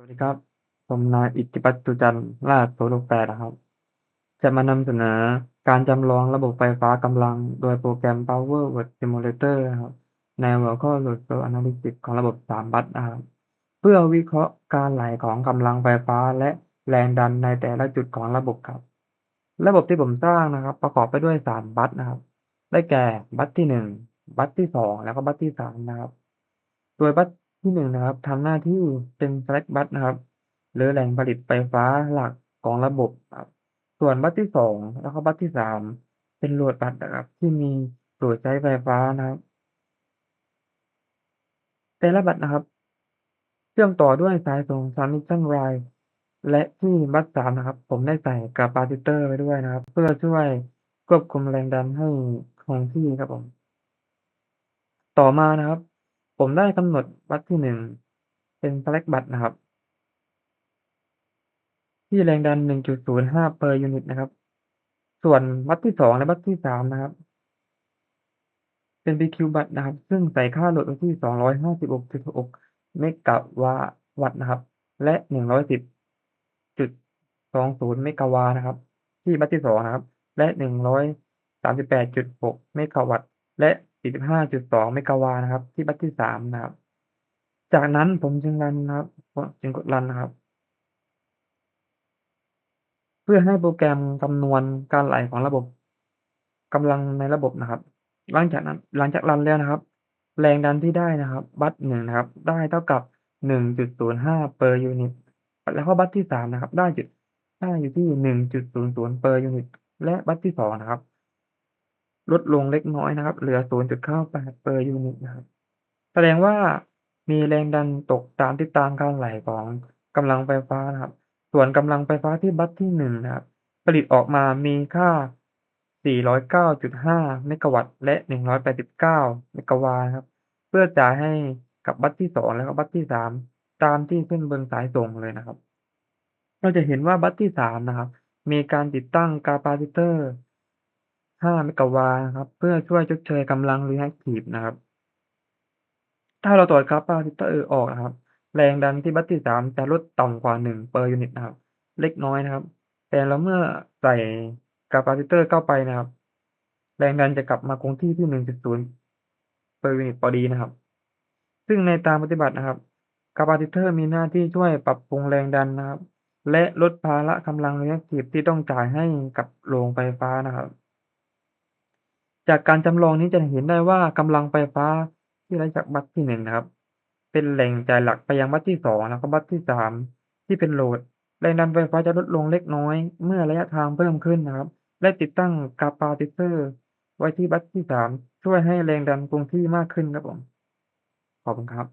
วัสดีครับ ผมนายอิทธิพัฒน์สุจันทร์ราชโสโลแปดนะครับ จะมานำเสนอการจำลองระบบไฟฟ้ากำลัง โดยโปรแกรม Power Word Simulator นะครับ ในหัวข้อ Load Flow Analysis ของระบบ3บัสนะครับเพื่อวิเคราะห์การไหลของกำลังไฟฟ้าและแรงดันในแต่ละจุดของระบบครับ ระบบที่ผมสร้างนะครับ ประกอบไปด้วย3บัสนะครับ ได้แก่บัสที่1บัสที่2แล้วก็บัสที่3นะครับ โดยบัส ที่1นะครับทำหน้าที่เป็น Slack bus นะครับ หรือแหล่งผลิตไฟฟ้าหลักของระบบครับ ส่วนบัสที่2แล้วก็บัสที่3เป็น Load bus นะครับ ที่มีโหลดใช้ไฟฟ้านะครับ แต่ละบัสนะครับ เชื่อมต่อด้วยสายส่ง Transmission Line และที่บัส3นะครับ ผมได้ใส่คาปาซิเตอร์ไว้ด้วยนะครับ เพื่อช่วยควบคุมแรงดันให้คงที่ครับผม ต่อมานะครับ ผมได้กำหนดบัสที่1เป็น Slack bus นะครับ ที่แรงดัน 1.05 per unit นะครับ ส่วนบัสที่2และบัสที่3นะครับ เป็น PQ bus นะครับ ซึ่งใส่ค่าโหลดไว้ที่ 256.6เมกะวาวัตต์นะครับ และ 110.20 เมกะวานะครับ ที่บัสที่2นะครับ และ 138.6 เมกะวัตต์และ 45.2 เมกะวานะครับ ที่บัสที่3นะครับ จากนั้นผมจึงรันนะครับจึงกดรันนะครับ เพื่อให้โปรแกรมคำนวณการไหลของระบบกำลังในระบบนะครับ หลังจากนั้นหลังจากรันแล้วนะครับ แรงดันที่ได้นะครับ บัส1นะครับ ได้เท่ากับ 1.05 per unit แล้วก็บัสที่3นะครับ ได้จุดได้อยู่ที่ 1.00 per unit และบัสที่2นะครับ ลดลงเล็กน้อยนะครับ เหลือ 0.98 per unit นะครับ แสดงว่ามีแรงดันตกตามทิศทางการไหลของกำลังไฟฟ้านะครับ ส่วนกำลังไฟฟ้าที่บัสที่1นะครับ ผลิตออกมามีค่า 409.5 เมกะวัตต์ และ 189 เมกะวานะครับ เพื่อจ่ายให้กับบัสที่ 2 แล้วก็บัสที่ 3 ตามที่ขึ้นบนสายส่งเลยนะครับ เราจะเห็นว่าบัสที่ 3 นะครับ มีการติดตั้งคาปาซิเตอร์ 5 เมกะวานะครับ เพื่อช่วยชดเชยกำลัง reactive นะครับ ถ้าเราถอดคาปาซิเตอร์ออกนะครับ แรงดันที่บัสที่3จะลดต่ำกว่า1 per unit นะครับ เล็กน้อยนะครับ แต่แล้วเมื่อใส่คาปาซิเตอร์เข้าไปนะครับ แรงดันจะกลับมาคงที่ที่ 1.0 per unit พอดีนะครับ ซึ่งในทางปฏิบัตินะครับคาปาซิเตอร์มีหน้าที่ช่วยปรับปรุงแรงดันนะครับ และลดภาระกำลัง reactive ที่ต้องจ่ายให้กับโรงไฟฟ้านะครับ จากการจำลองนี้จะเห็นได้ว่ากำลังไฟฟ้าที่ไหลจากบัสที่1นะครับ เป็นแหล่งจ่ายหลักไปยังบัสที่2แล้วก็บัสที่3ที่เป็นโหลดแรงดันไฟฟ้าจะลดลงเล็กน้อย เมื่อระยะทางเพิ่มขึ้นนะครับ และติดตั้งคาปาซิเตอร์ ไว้ที่บัสที่3ช่วยให้แรงดันคงที่มากขึ้นครับผมขอบคุณครับ